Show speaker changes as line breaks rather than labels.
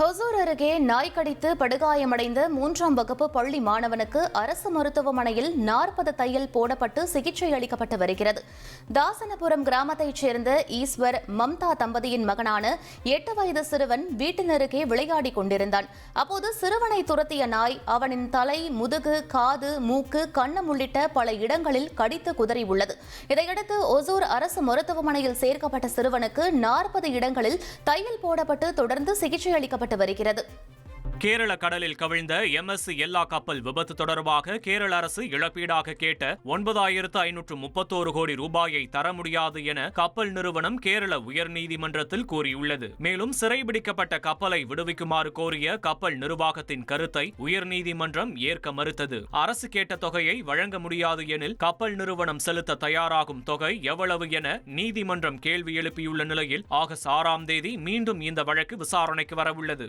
ஹொசூர் அருகே நாய் கடித்து படுகாயமடைந்த மூன்றாம் வகுப்பு பள்ளி மாணவனுக்கு அரசு மருத்துவமனையில் நாற்பது தையல் போடப்பட்டு சிகிச்சை அளிக்கப்பட்டு வருகிறது. தாசனபுரம் கிராமத்தைச் சேர்ந்த ஈஸ்வர் மம்தா தம்பதியின் மகனான எட்டு வயது சிறுவன் வீட்டின் அருகே விளையாடிக் கொண்டிருந்தான். அப்போது சிறுவனை துரத்திய நாய் அவனின் தலை முதுகு காது மூக்கு கண்ணம் உள்ளிட்ட பல இடங்களில் கடித்து குதறியுள்ளது இதையடுத்து ஒசூர் அரசு மருத்துவமனையில் சேர்க்கப்பட்ட சிறுவனுக்கு நாற்பது இடங்களில் தையல் போடப்பட்டு தொடர்ந்து சிகிச்சை அளிக்கப்பட்டு வருகிறது.
கேரள கடலில் கவிழ்ந்த எம்எஸ்சி எல்லா கப்பல் விபத்து தொடர்பாக கேரள அரசு இழப்பீடாக கேட்ட ஒன்பதாயிரத்து ஐநூற்று முப்பத்தோரு கோடி ரூபாயை தர முடியாது என கப்பல் நிறுவனம் கேரள உயர்நீதிமன்றத்தில் கூறியுள்ளது. மேலும் சிறைபிடிக்கப்பட்ட கப்பலை விடுவிக்குமாறு கோரிய கப்பல் நிர்வாகத்தின் கருத்தை உயர்நீதிமன்றம் ஏற்க மறுத்தது. அரசு கேட்ட தொகையை வழங்க முடியாது எனில் கப்பல் நிறுவனம் செலுத்த தயாராகும் தொகை எவ்வளவு என நீதிமன்றம் கேள்வி எழுப்பியுள்ள நிலையில் ஆகஸ்ட் ஆறாம் தேதி மீண்டும் இந்த வழக்கு விசாரணைக்கு வரவுள்ளது.